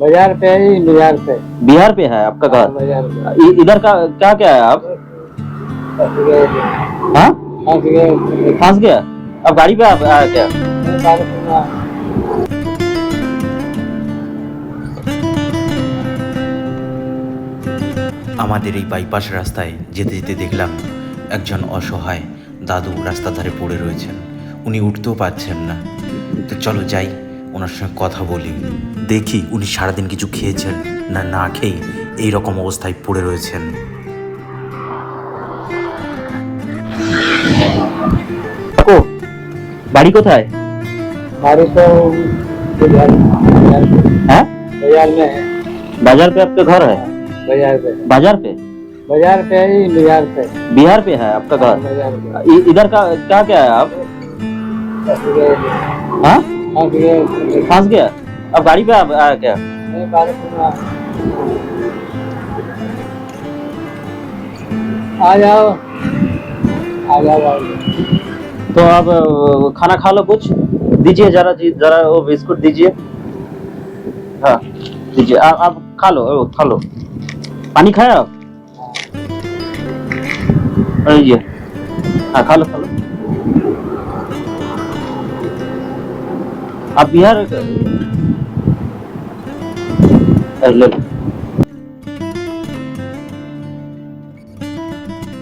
बाजार पे ही बाजार पे बिहार पे है आपका घर बाजार पे इ- इधर का क्या क्या है आप फंस गए हाँ फंस गए फंस गया अब गाड़ी पे आप आया क्या बात सुना আমাদের এই বাইপাস রাস্তায় যেতে যেতে দেখলাম একজন অসহায় দাদু রাস্তার ধারে পড়ে রয়েছেন উনি উঠতেও পারছেন না তো চলো যাই ওনার সঙ্গে কথা বলি দেখি উনি সারাদিন কিছু খেয়েছেন না না খেয়ে এই রকম অবস্থায় পড়ে রয়েছেন কাকু বাড়ি কোথায় हमारी तो बाजार बाजार पे हैं बाजार में है बाजार पे आपका घर है बाजार पे बाजार पे बाजार पे ही बाजार पे बिहार पे है आपका घर बाजार पे इ- इधर का क्या क्या है आप फंस गए हाँ फंस गया। अब गाड़ी पे आया क्या आ जाओ। आ जाओ तो आप खाना खा लो कुछ। दीजिए जरा जी जरा वो बिस्कुट दीजिए। हाँ दीजिए। आप आप खा लो खा लो। पानी खाया? आप और लीजिए हाँ खा लो खा लो। आप बिहार अरे, ले लो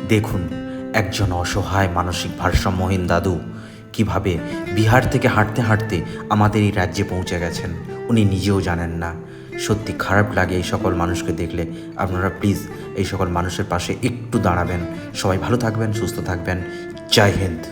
দেখুন একজন অসহায় মানসিক ভারসাম্যহীন দাদু কিভাবে বিহার থেকে হাঁটতে হাঁটতে আমাদের এই রাজ্যে পৌঁছে গেছেন উনি নিজেও জানেন না সত্যি খারাপ লাগে এই সকল মানুষকে দেখলে আপনারা প্লিজ এই সকল মানুষের পাশে একটু দাঁড়াবেন সবাই ভালো থাকবেন সুস্থ থাকবেন জয় হিন্দ